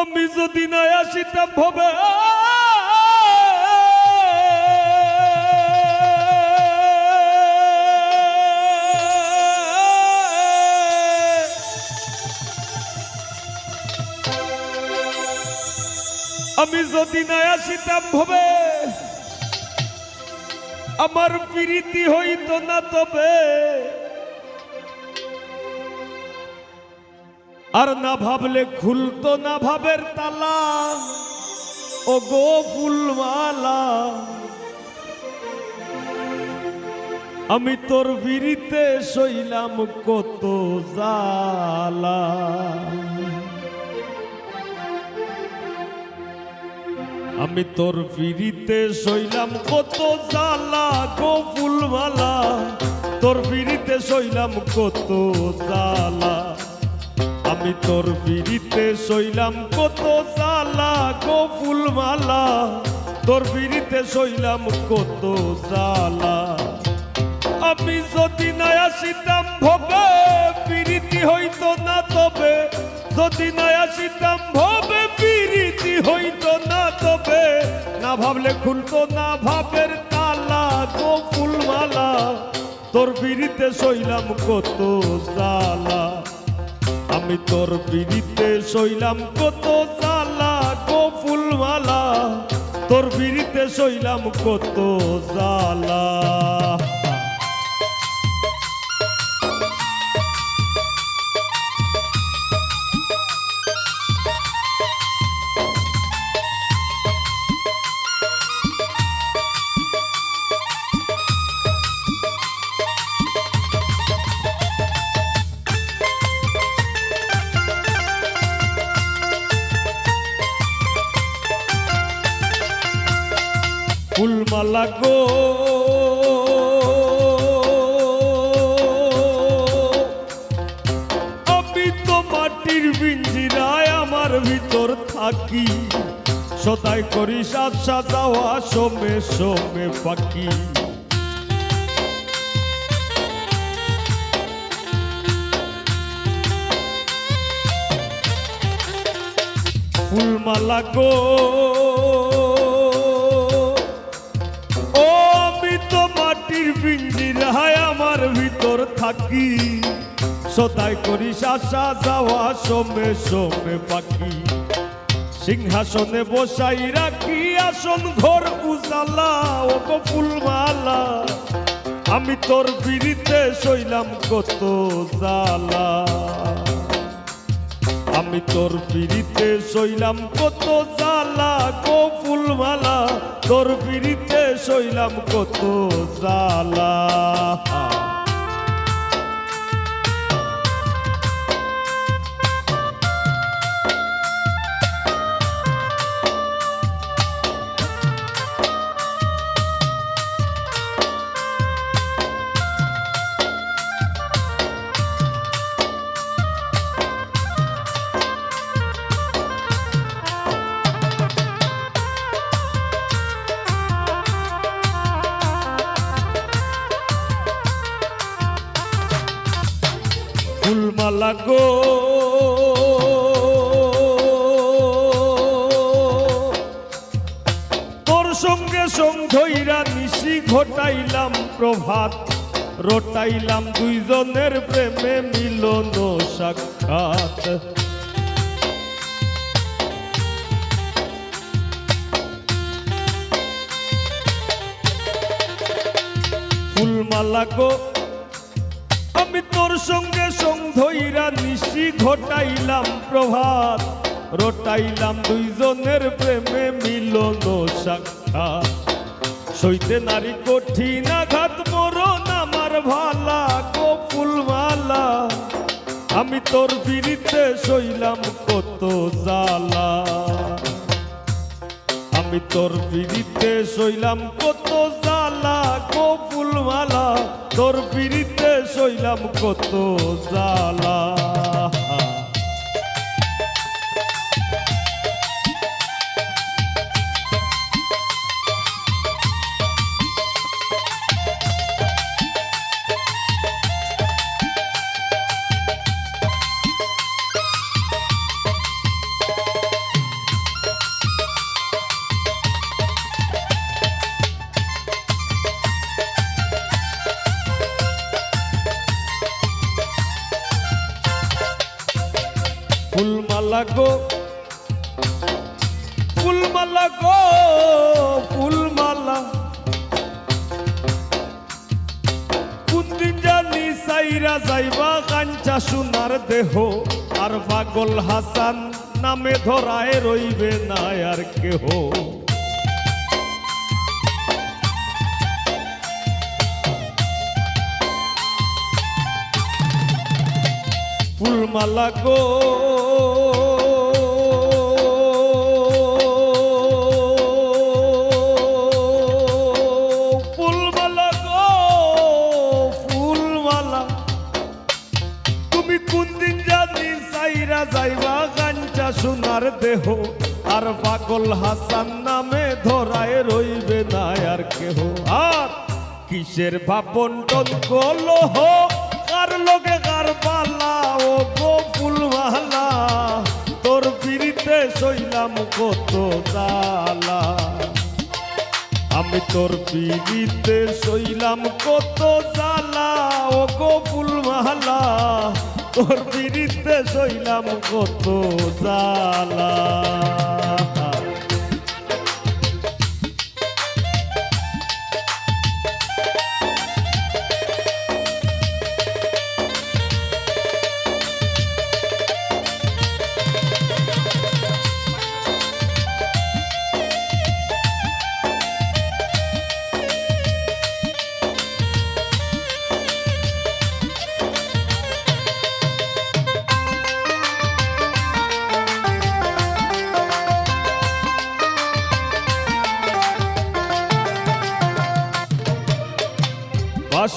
আমি যদি না আসিতাম ভবে। আমি যদি না আসিতাম ভবে, আমার প্রীতি হইতো না তবে। আর না ভাবলে খুলতো না ভাবের তালা। ও গো ফুলমালা। আমি তোর বিরিতে সইলাম কত জালা আমি তোর বিরিতে সইলাম কত জালা গো ফুলমালা। তোর বিরিতে সইলাম কত জালা আমি তোর বিরিতে সইলাম কত জালা গো ফুলমালা। তোর বিরিতে সইলাম কত জালা আমি যদি না আসিতাম ভবে পিরিতি হইতো না তবে। যদি না আসিতাম ভবে পিরিতি হইতো না তবে। না ভাবলে খুলতো না ভাবের তালা, গো ফুলমালা। তোর বিরিতে সইলাম কত জালা আমি তোর বিড়িতে সইলাম কত জালা গো ফুলমালা তোর বিড়িতে সইলাম কত জালা ফুলমালা গো। আমি তো মাটির বিঞ্জিরায় আমার ভিতর থাকি। সদাই করি সাজ সাজাওয়া সোমে সোমে পাখি। ফুলমালা গো। থাকি সদাই করি আসা যাওয়া সোমে সোমে পাখি সিংহাসনে বসাই রাখি, আসন ঘর, উজালা ও ফুলমালা। আমি তোর বিড়িতে সইলাম কত জালা আমি তোর পিড়িতে সইলাম কত জালা গো ফুলমালা। তোর পিড়িতে সইলাম কত জালা ফুলমালা গো তোর সঙ্গে সঙ্গইরা নিশি ঘটাইলাম প্রভাত, রটাইলাম দুইজনের প্রেমে মিলন সাক্ষাৎ। ফুলমালা গো আমি তোর সঙ্গে সঙ্গইরা নিশি ঘটাইলাম প্রভাত। রটাইলাম দুইজনের প্রেমে মিলন সাক্ষাৎ। সইতে নারী কঠিন আঘাত, মরণ আমার ভালা গো ফুলমালা। আমি তোর বিরিতে সইলাম কত জালা আমি তোর পিড়িতে সইলাম কত জালা গো ফুলমালা। তোর পিড়িতে সইলাম কত জালা গো ফুলমালা গো, ফুলমালা। কুন্দিন জানি সাইরা যাইবা কাঞ্চা সোনার দেহ। আর পাগল হাসান নামে ধরায় রইবে না আর কেহ। ফুলমালা গো যাইবা গাঞ্চা সোনার দেহ, আর পাগল হাসান নামে ধরায় রইবে না আর কেহ। আর কিসের ভাবন্টন কলহ কার লগে কার পালা ও গো ফুলমালা, তোর পিড়িতে সইলাম কত জালা আমি তোর পিড়িতে সইলাম কত জালা ও গো ফুলমালা, তোর পিড়িতে সইলাম কত জালা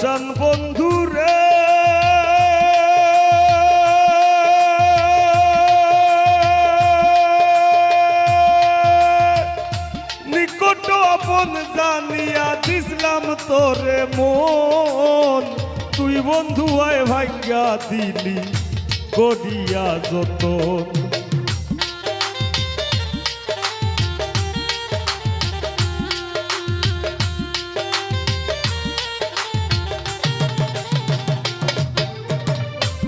ভাসান বন্ধু রে। নিকট আপন জানিয়া দিসলাম তোরে মন। তুই বন্ধু আয় ভাগ্যা দিলি করিয়া যতন।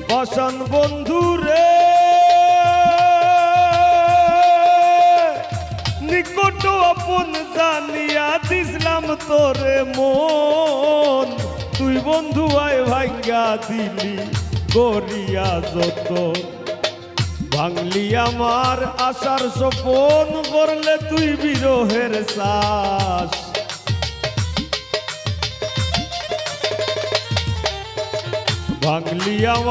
বসন বন্ধু রে। নিকট আপন জানিয়া দিসলাম তোরে মন। তুই বন্ধু আয় ভাঙ্গা দিলি, করিয়া যত। ভাঙলি আমার আশার সপন করলে তুই বিরহের শ্বাস। ভাঙলি আমার